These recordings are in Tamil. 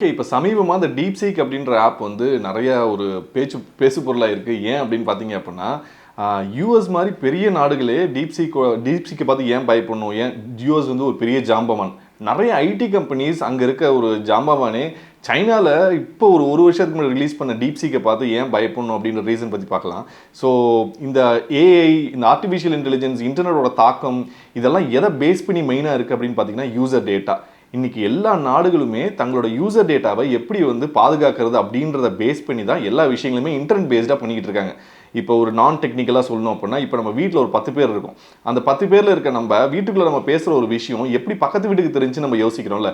ஓகே இப்போ சமீபமாக இந்த டீப்சீக் அப்படின்ற ஆப் வந்து நிறைய ஒரு பேச்சு பேசு பொருளாக இருக்குது ஏன் அப்படின்னு பார்த்தீங்க அப்படின்னா யூஎஸ் மாதிரி பெரிய நாடுகளே டீப்சீக் டீப்சீக்கை பார்த்து ஏன் பயப்படணும்? ஏன் யூஎஸ் வந்து ஒரு பெரிய ஜாம்பவான்? நிறைய ஐடி கம்பெனிஸ் அங்கே இருக்க ஒரு ஜாம்பவானே சைனாவில் இப்போ ஒரு ஒரு வருஷத்துக்கு முன்னாடி ரிலீஸ் பண்ண டீப்சீக்கை பார்த்து ஏன் பயப்படணும் அப்படின்ற ரீசன் பற்றி பார்க்கலாம். ஸோ இந்த ஏஐ இந்த ஆர்டிஃபிஷியல் இன்டெலிஜென்ஸ் இன்டர்நெட்டோட தாக்கம் இதெல்லாம் எதை பேஸ் பண்ணி மெயினாக இருக்குது அப்படின்னு பார்த்தீங்கன்னா யூசர் டேட்டா இன்றைக்கி எல்லா நாடுகளுமே தங்களோட யூசர் டேட்டாவை எப்படி வந்து பாதுகாக்கிறது அப்படின்றத பேஸ் பண்ணி தான் எல்லா விஷயங்களுமே இன்டர்நெட் பேஸ்டாக பண்ணிக்கிட்டு இருக்காங்க. இப்போ ஒரு நான் டெக்னிக்கலாக சொல்லணும் அப்படின்னா இப்போ நம்ம வீட்டில் ஒரு பத்து பேர் இருக்கும். அந்த பத்து பேரில் இருக்க நம்ம வீட்டுக்குள்ளே நம்ம பேசுகிற ஒரு விஷயம் எப்படி பக்கத்து வீட்டுக்கு தெரிஞ்சு நம்ம யோசிக்கிறோம்ல?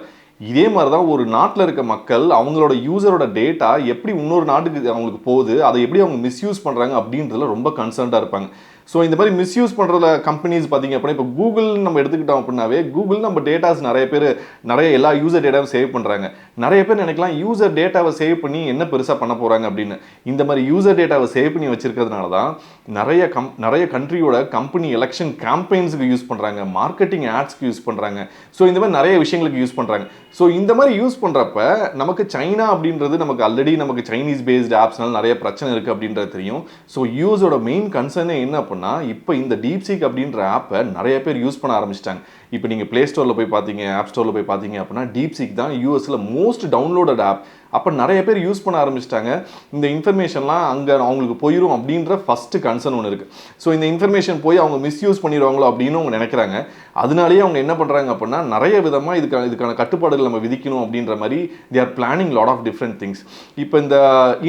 இதே மாதிரி தான் ஒரு நாட்டில் இருக்க மக்கள் அவங்களோட யூசரோட டேட்டா எப்படி இன்னொரு நாட்டுக்கு அவங்களுக்கு போகுது அதை எப்படி அவங்க மிஸ்யூஸ் பண்ணுறாங்க அப்படின்றதுல ரொம்ப கன்சர்ன்டாக இருப்பாங்க. ஸோ இந்த மாதிரி மிஸ்யூஸ் பண்ணுற கம்பெனிஸ் பார்த்தீங்க அப்படின்னா இப்போ கூகுள் நம்ம எடுத்துக்கிட்டோம் அப்படின்னாவே கூகுள் நம்ம டேட்டாஸ் நிறைய பேர் நிறைய எல்லா யூசர் டேட்டாவும் சேவ் பண்ணுறாங்க நிறைய பேர் நினைக்கலாம் யூசர் டேட்டாவை சேவ் பண்ணி என்ன பெருசாக பண்ண போகிறாங்க அப்படின்னு. இந்த மாதிரி யூசர் டேட்டாவை சேவ் பண்ணி வச்சுருக்கிறதுனால தான் நிறைய கம் நிறைய கண்ட்ரியோட கம்பெனி எலெக்ஷன் கேம்பெயின்ஸுக்கு யூஸ் பண்ணுறாங்க மார்க்கெட்டிங் ஆட்ஸ்க்கு யூஸ் பண்ணுறாங்க ஸோ இந்த மாதிரி நிறைய விஷயங்களுக்கு யூஸ் பண்ணுறாங்க ஸோ இந்த மாதிரி யூஸ் பண்ணுறப்ப நமக்கு சைனா அப்படின்றது நமக்கு ஆல்ரெடி நமக்கு சைனீஸ் பேஸ்டு ஆப்ஸ்னால நிறைய பிரச்சனை இருக்குது அப்படின்றது தெரியும். ஸோ யூஸோட மெயின் கன்சர்னே என்ன அப்படின்னா இப்போ இந்த டீப்சீக் அப்படின்ற ஆப்பை நிறைய பேர் யூஸ் பண்ண ஆரம்பிச்சிட்டாங்க. இப்போ நீங்கள் ப்ளே ஸ்டோரில் போய் பார்த்தீங்க ஆப் ஸ்டோரில் போய் பார்த்தீங்க அப்படின்னா டீப்சிக் தான் யூஎஸில் மோஸ்ட் டவுன்லோடட் ஆப் அப்போ நிறைய பேர் யூஸ் பண்ண ஆரம்பிச்சிட்டாங்க. இந்த இன்ஃபர்மேஷன்லாம் அங்கே அவங்களுக்கு போயிடும் அப்படின்ற ஃபஸ்ட்டு கன்சர்ன் ஒன்று இருக்குது ஸோ இந்த இன்ஃபர்மேஷன் போய் அவங்க மிஸ்யூஸ் பண்ணிடுவாங்களோ அப்படின்னு அவங்க நினைக்கிறாங்க. அதனாலேயே அவங்க என்ன பண்ணுறாங்க அப்படின்னா நிறைய விதமாக இதுக்கான இதுக்கான கட்டுப்பாடுகள் நம்ம விதிக்கணும் அப்படின்ற மாதிரி they are planning lot of different things இப்போ இந்த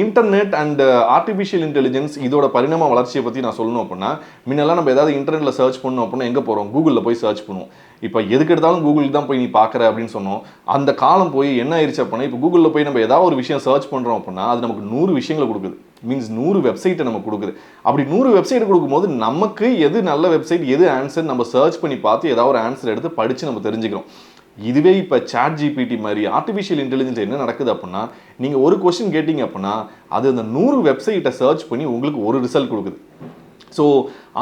இன்டர்நெட் அண்ட் ஆர்டிஃபிஷியல் இன்டெலிஜென்ஸ் இதோட பரிணாம வளர்ச்சியை பற்றி நான் சொல்லணும் அப்படின்னா முன்னெல்லாம் நம்ம ஏதாவது இன்டர்நெட்டில் சர்ச் பண்ணணும் அப்படின்னா எங்கே போகிறோம் கூகுளில் போய் சர்ச் பண்ணுவோம். இப்போ எதுக்கு எடுத்தாலும் கூகுளுக்கு தான் போய் நீ பார்க்குற அப்படின்னு சொன்னோம். அந்த காலம் போய் என்ன ஆயிடுச்சு அப்படின்னா இப்போ கூகுளில் போய் நம்ம ஏதாவது ஒரு விஷயம் சர்ச் பண்ணுறோம் அப்படின்னா அது நமக்கு நூறு விஷயங்களை கொடுக்குது. மீன்ஸ் நூறு வெப்சைட்டை நமக்கு கொடுக்குது. அப்படி நூறு வெப்சைட் கொடுக்கும்போது நமக்கு எது நல்ல வெப்சைட் எது ஆன்சர் நம்ம சர்ச் பண்ணி பார்த்து ஏதாவது ஒரு ஆன்சர் எடுத்து படித்து நம்ம தெரிஞ்சுக்கிறோம். இதுவே இப்போ சாட் ஜிபிடி மாதிரி ஆர்டிஃபிஷியல் இன்டெலிஜென்ஸ் என்ன நடக்குது அப்படின்னா நீங்கள் ஒரு கொஸ்டின் கேட்டிங்க அப்படின்னா அது அந்த நூறு வெப்சைட்டை சர்ச் பண்ணி உங்களுக்கு ஒரு ரிசல்ட் கொடுக்குது. ஸோ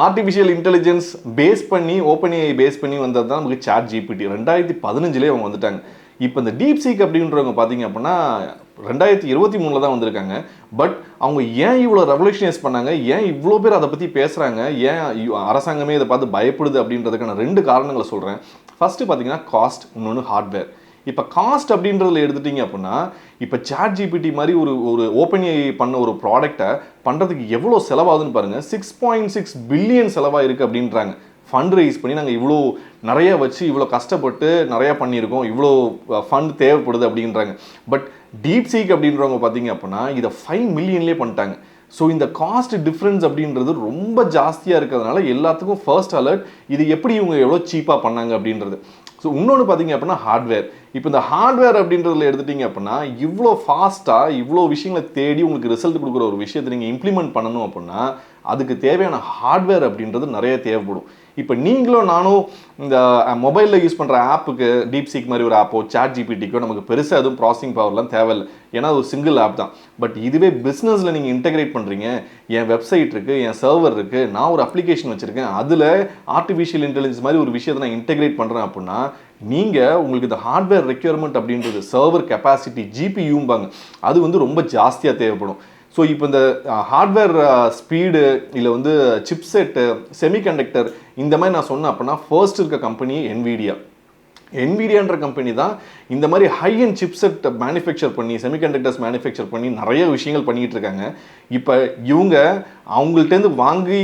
ஆர்டிஃபிஷியல் இன்டெலிஜென்ஸ் பேஸ் பண்ணி ஓப்பன் பேஸ் பண்ணி வந்தது தான் நமக்கு சாட் ஜிபிடி ரெண்டாயிரத்தி பதினஞ்சுலேயே அவங்க வந்துட்டாங்க. இப்போ இந்த டீப் சீக் அப்படின்றவங்க பார்த்தீங்க அப்படின்னா ரெண்டாயிரத்தி இருபத்தி மூணில் தான் வந்திருக்காங்க. பட் அவங்க ஏன் இவ்வளோ ரெவல்யூஷனைஸ் பண்ணாங்க? ஏன் இவ்வளோ பேர் அதை பற்றி பேசுகிறாங்க ஏன் அரசாங்கமே இதை பார்த்து பயப்படுது அப்படின்றதுக்கான ரெண்டு காரணங்களை சொல்கிறேன் ஃபஸ்ட்டு பார்த்தீங்கன்னா காஸ்ட் இன்னொன்று ஹார்ட்வேர் இப்போ காஸ்ட் அப்படின்றதுல எடுத்துட்டீங்க அப்படின்னா இப்போ சாட் ஜிபிடி மாதிரி ஒரு ஒரு ஓப்பன் பண்ண ஒரு ப்ராடக்ட்டை பண்ணுறதுக்கு எவ்வளோ செலவாகுதுன்னு பாருங்கள் சிக்ஸ் பாயிண்ட் சிக்ஸ் பில்லியன் செலவாக இருக்குது அப்படின்றாங்க. ஃபண்ட் ரைஸ் பண்ணி நாங்கள் இவ்வளோ நிறைய வச்சு இவ்வளோ கஷ்டப்பட்டு நிறையா பண்ணியிருக்கோம். இவ்வளோ ஃபண்ட் தேவைப்படுது அப்படின்றாங்க. பட் டீப் சீக் அப்படின்றவங்க பார்த்தீங்க அப்படின்னா இதை ஃபைவ் மில்லியன்லேயே பண்ணிட்டாங்க. ஸோ இந்த காஸ்ட் டிஃப்ரென்ஸ் அப்படின்றது ரொம்ப ஜாஸ்தியாக இருக்கிறதுனால எல்லாத்துக்கும் ஃபர்ஸ்ட் அலர்ட் இது எப்படி இவங்க எவ்வளோ சீப்பாக பண்ணாங்க அப்படின்றது. ஸோ இன்னொன்று பார்த்தீங்க அப்படின்னா ஹார்ட்வேர் இப்போ இந்த ஹார்ட்வேர் அப்படின்றதுல எடுத்துட்டீங்க அப்படின்னா இவ்வளோ ஃபாஸ்ட்டாக இவ்வளோ விஷயங்களை தேடி உங்களுக்கு ரிசல்ட் கொடுக்குற ஒரு விஷயத்தை நீங்கள் இம்ப்ளிமெண்ட் பண்ணணும் அப்படின்னா அதுக்கு தேவையான ஹார்ட்வேர் அப்படின்றது நிறைய தேவைப்படும். இப்போ நீங்களும் நானும் இந்த மொபைலில் யூஸ் பண்ணுற ஆப்புக்கு டீப் சீக் மாதிரி ஒரு ஆப்போ சாட் ஜிபிடிக்கோ நமக்கு பெருசாக எதுவும் ப்ராசிங் பவர்லாம் தேவையில்லை. ஏன்னா அது ஒரு சிங்கிள் ஆப் தான். பட் இதுவே பிஸ்னஸில் நீங்கள் இன்டெகிரேட் பண்ணுறீங்க என் வெப்சைட் இருக்குது என் சர்வர் இருக்குது நான் ஒரு அப்ளிகேஷன் வச்சுருக்கேன். அதில் ஆர்டிஃபிஷியல் இன்டெலிஜென்ஸ் மாதிரி ஒரு விஷயத்தை நான் இன்டெகிரேட் பண்ணுறேன் அப்படின்னா நீங்கள் உங்களுக்கு இந்த ஹார்ட்வேர் ரெக்யர்மெண்ட் அப்படின்றது சர்வர் கெப்பாசிட்டி ஜிபியூம்பாங்க அது வந்து ரொம்ப ஜாஸ்தியாக தேவைப்படும். ஸோ இப்போ இந்த ஹார்ட்வேர் ஸ்பீடு இல்லை வந்து சிப்செட்டு செமிகண்டக்டர் இந்த மாதிரி நான் சொன்னேன் அப்படின்னா ஃபர்ஸ்ட் இருக்க கம்பெனி என்விடியா என்விடியான்ற கம்பெனி தான் இந்த மாதிரி ஹை அண்ட் சிப்செட் மேனுஃபேக்சர் பண்ணி செமிகண்டக்டர்ஸ் மேனுஃபேக்சர் பண்ணி நிறைய விஷயங்கள் பண்ணிகிட்டு இருக்காங்க. இப்போ இவங்க அவங்கள்ட்டேருந்து வாங்கி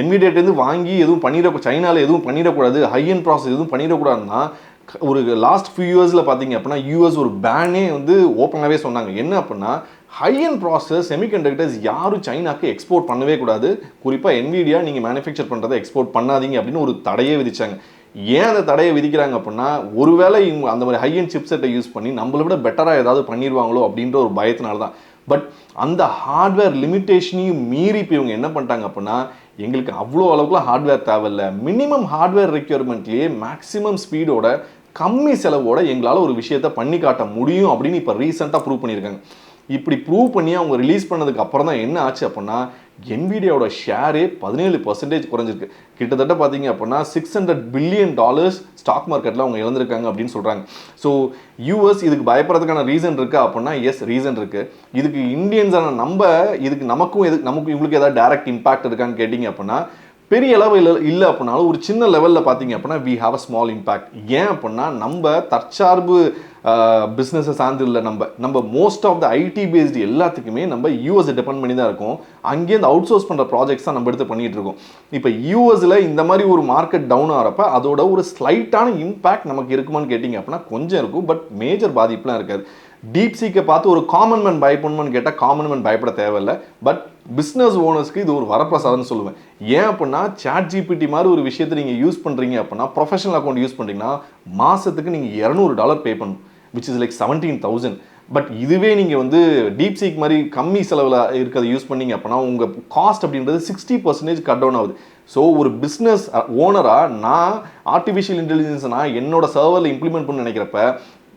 என்விடியாட்டேருந்து வாங்கி எதுவும் பண்ணிட சைனாவில் எதுவும் பண்ணிடக்கூடாது ஹை அண்ட் ப்ராசஸ் எதுவும் பண்ணிடக்கூடாதுன்னா ஒரு லாஸ்ட் ஃபியூ இயர்ஸில் பார்த்தீங்க அப்படின்னா யூஎஸ் ஒரு பேனே வந்து ஓப்பனாகவே சொன்னாங்க. என்ன அப்படின்னா ஹை அண்ட் ப்ராசஸ் செமிகண்டக்டர்ஸ் யாரும் சைனாக்கு எக்ஸ்போர்ட் பண்ணவே கூடாது. குறிப்பாக என்விடியா நீங்கள் மேனுஃபேக்சர் பண்ணுறதை எக்ஸ்போர்ட் பண்ணாதீங்க அப்படின்னு ஒரு தடையே விதிச்சாங்க. ஏன் அந்த தடையை விதிக்கிறாங்க அப்படின்னா ஒருவேளை இவங்க அந்த மாதிரி ஹை அண்ட் சிப்செட்டை யூஸ் பண்ணி நம்மளை விட பெட்டராக ஏதாவது பண்ணிடுவாங்களோ அப்படின்ற ஒரு பயத்தினால தான். பட் அந்த ஹார்ட்வேர் லிமிட்டேஷனையும் மீறி இப்போ இவங்க என்ன பண்ணிட்டாங்க அப்படின்னா எங்களுக்கு அவ்வளோ அளவுக்குலாம் ஹார்ட்வேர் தேவையில்லை. மினிமம் ஹார்ட்வேர் ரெக்யர்மெண்ட்லேயே மேக்ஸிமம் ஸ்பீடோட கம்மி செலவோட எங்களால் ஒரு விஷயத்தை பண்ணி காட்ட முடியும் அப்படின்னு இப்போ ரீசெண்டாக ப்ரூவ் பண்ணியிருக்காங்க. இப்படி ப்ரூவ் பண்ணி அவங்க ரிலீஸ் பண்ணதுக்கு அப்புறம் தான் என்ன ஆச்சு அப்படின்னா என்விடியாவோட ஷேரே பதினேழு பர்சன்டேஜ் குறைஞ்சிருக்கு. கிட்டத்தட்ட பார்த்தீங்க அப்படின்னா six hundred billion dollars stock மார்க்கெட்டில் அவங்க இழந்திருக்காங்க அப்படின்னு சொல்கிறாங்க ஸோ யூஎஸ் இதுக்கு பயப்படுறதுக்கான ரீசன் இருக்கா அப்படின்னா எஸ் ரீசன் இருக்குது இதுக்கு இந்தியன்ஸான நம்ம இதுக்கு நமக்கும் எது நமக்கு இவங்களுக்கு ஏதாவது டைரக்ட் இம்பாக்ட் இருக்கான்னு கேட்டிங்க அப்படின்னா பெரிய அளவில் இல்லை அப்படின்னாலும் ஒரு சின்ன லெவலில் பார்த்தீங்க அப்படின்னா we have a small impact ஏன் அப்படின்னா நம்ம தற்சார்பு பிஸ்னஸை சார்ந்து இல்லை நம்ம நம்ம most of the IT based எல்லாத்துக்குமே நம்ம யூஎஸ் டிபெண்ட் பண்ணி தான் இருக்கும். அங்கேருந்து அவுட் சோர்ஸ் பண்ணுற ப்ராஜெக்ட்ஸ் தான் நம்ம எடுத்து பண்ணிகிட்டு இருக்கோம். இப்போ யூஎஸில் இந்த மாதிரி ஒரு மார்க்கெட் டவுன் ஆகிறப்ப அதோட ஒரு ஸ்லைட்டான இம்பாக்ட் நமக்கு இருக்குமான்னு கேட்டிங்க அப்படின்னா கொஞ்சம் இருக்கும் பட் மேஜர் பாதிப்புலாம் இருக்காது. டீப் சீக்கை பார்த்து ஒரு காமன் மேன் பயப்படணும்னு கேட்டால் காமன் மேன் பயப்பட தேவையில்லை. பட் பிஸ்னஸ் ஓனர்ஸ்க்கு இது ஒரு வரப்பிரசாதம்னு சொல்லுவேன். ஏன் அப்படின்னா சாட் ஜிபிடி மாதிரி ஒரு விஷயத்தை நீங்கள் யூஸ் பண்ணுறீங்க அப்படின்னா ப்ரொஃபஷனல் அக்கௌண்ட் யூஸ் பண்ணுறீங்கன்னா மாதத்துக்கு நீங்கள் இரநூறு டாலர் பே பண்ணணும் which is like seventeen thousand but இதுவே நீங்கள் வந்து டீப் சீக் மாதிரி கம்மி செலவில் இருக்கிறத யூஸ் பண்ணீங்க அப்படின்னா உங்கள் காஸ்ட் அப்படின்றது சிக்ஸ்டி பர்சன்டேஜ் கட் டவுன் ஆகுது. ஸோ ஒரு பிஸ்னஸ் ஓனராக நான் ஆர்டிஃபிஷியல் இன்டெலிஜென்ஸை நான் என்னோட சர்வரில் இம்ப்ளிமெண்ட் பண்ண நினைக்கிறப்ப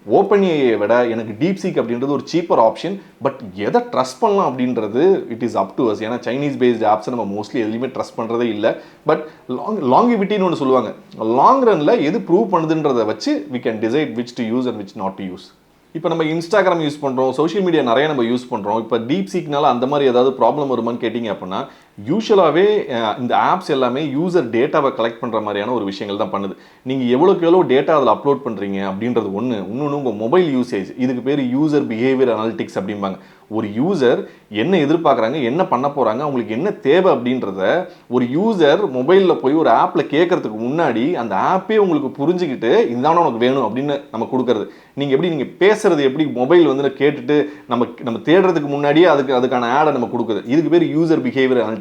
ஓப்பன் ஏஐயை விட எனக்கு டீப் சீக் அப்படின்றது ஒரு சீப்பர் ஆப்ஷன் பட் எதை ட்ரஸ்ட் பண்ணலாம் அப்படின்றது it is up to us ஏன்னா சைனீஸ் பேஸ்டு ஆப்ஸை நம்ம மோஸ்ட்லி எதுலையுமே ட்ரஸ்ட் பண்ணுறதே இல்லை. பட் லாங் லாங்கிவிட்டின்னு ஒன்று சொல்லுவாங்க. லாங் ரனில் எது ப்ரூவ் பண்ணுதுன்றதை வச்சு we can decide which to use and which not to use இப்போ நம்ம இன்ஸ்டாகிராம் யூஸ் பண்ணுறோம் சோஷியல் மீடியா நிறைய நம்ம யூஸ் பண்ணுறோம் இப்போ டீப் சீக்னால அந்த மாதிரி ஏதாவது ப்ராப்ளம் வருமான்னு கேட்டிங்க அப்படின்னா யூஸ்வலாகவே இந்த ஆப்ஸ் எல்லாமே யூசர் டேட்டாவை கலெக்ட் பண்ணுற மாதிரியான ஒரு விஷயங்கள் தான் பண்ணுது. நீங்கள் எவ்வளோக்கு எவ்வளோ டேட்டா அதில் அப்லோட் பண்ணுறீங்க அப்படின்றது ஒன்று இன்னொன்று உங்கள் மொபைல் யூசேஜ் இதுக்கு பேர் யூசர் பிஹேவியர் அனாலிட்டிக்ஸ் அப்படிம்பாங்க. ஒரு யூசர் என்ன எதிர்பார்க்குறாங்க என்ன பண்ண போகிறாங்க அவங்களுக்கு என்ன தேவை அப்படின்றத ஒரு யூசர் மொபைலில் போய் ஒரு ஆப்பில் கேட்குறதுக்கு முன்னாடி அந்த ஆப்பே உங்களுக்கு புரிஞ்சுக்கிட்டு இதுதானே உனக்கு வேணும் அப்படின்னு நம்ம கொடுக்கறது. நீங்கள் எப்படி நீங்கள் பேசுறது எப்படி மொபைல் வந்து கேட்டுட்டு நம்ம நம்ம தேடுறதுக்கு முன்னாடியே அதுக்கு அதுக்கான ஆடை நம்ம கொடுக்குது இதுக்கு பேர் யூசர் பிஹேவியர் அனாலிட்டிக்ஸ்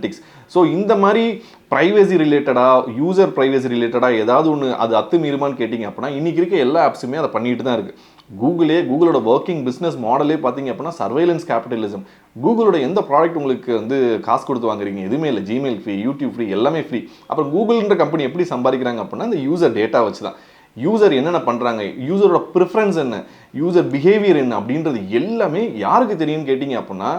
ஸோ இந்த மாதிரி ப்ரைவசி ரிலேட்டடாக யூசர் ப்ரைவசி ரிலேட்டடாக ஏதாவது ஒன்று அது அத்துமீறுமான்னு கேட்டிங்க அப்படின்னா இன்றைக்கி இருக்க எல்லா ஆப்ஸுமே அதை பண்ணிட்டு தான் இருக்குது கூகுளே கூகுளோட ஒர்க்கிங் பிஸ்னஸ் மாடலே பார்த்தீங்க அப்படின்னா சர்வைலன்ஸ் கேபிட்டலிசம் கூகுளோட எந்த ப்ராடக்ட் உங்களுக்கு வந்து காசு கொடுத்து வாங்குறீங்க? எதுவுமே இல்லை. ஜிமெயில் ஃப்ரீ யூடியூப் ஃப்ரீ எல்லாமே ஃப்ரீ அப்புறம் கூகுள்ன்ற கம்பெனி எப்படி சம்பாதிக்கிறாங்க அப்படின்னா இந்த யூசர் டேட்டா வச்சு தான் யூசர் என்னென்ன பண்ணுறாங்க யூசரோட ப்ரிஃபரன்ஸ் என்ன? யூசர் பிஹேவியர் என்ன? அப்படின்றது எல்லாமே யாருக்கு தெரியும்னு கேட்டிங்க அப்படின்னா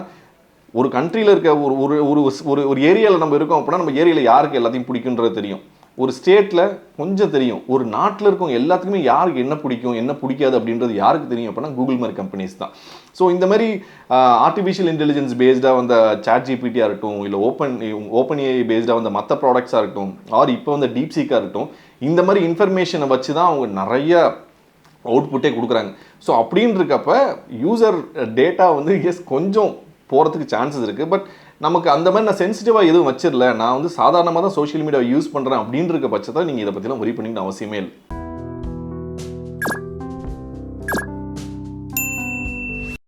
ஒரு கண்ட்ரியில் இருக்க ஒரு ஒரு ஒரு ஒரு ஒரு ஏரியாவில் நம்ம இருக்கோம் அப்படின்னா நம்ம ஏரியாவில் யாருக்கு எல்லாத்தையும் பிடிக்குன்றது தெரியும். ஒரு ஸ்டேட்டில் கொஞ்சம் தெரியும். ஒரு நாட்டில் இருக்கவங்க எல்லாத்துக்குமே யாருக்கு என்ன பிடிக்கும் என்ன பிடிக்காது அப்படின்றது யாருக்கு தெரியும் அப்படின்னா கூகுள் மாதிரி கம்பெனிஸ் தான். ஸோ இந்த மாதிரி ஆர்டிஃபிஷியல் இன்டெலிஜென்ஸ் பேஸ்டாக வந்த சாட் ஜிபிடியாக இருக்கட்டும் இல்லை ஓப்பன் ஓப்பன் ஏஐ பேஸ்டாக வந்த மற்ற ப்ராடக்ட்ஸாக இருக்கட்டும் ஆர் இப்போ வந்த டீப்சீக்காக இருக்கட்டும் இந்த மாதிரி இன்ஃபர்மேஷனை வச்சு தான் அவங்க நிறைய அவுட்புட்டே கொடுக்குறாங்க. ஸோ அப்படின்னு இருக்கப்ப யூசர் டேட்டா வந்து எஸ் கொஞ்சம் போகிறதுக்கு சான்சஸ் இருக்குது பட் நமக்கு அந்த மாதிரி நான் சென்சிட்டிவாக எதுவும் வச்சிடல. நான் வந்து சாதாரணமாக தான் சோஷியல் மீடியாவை யூஸ் பண்ணுறேன் அப்படின்ற பட்சத்தை நீங்கள் இதை பற்றிலாம் ஒரி பண்ணிக்கணும் அவசியமே இல்லை.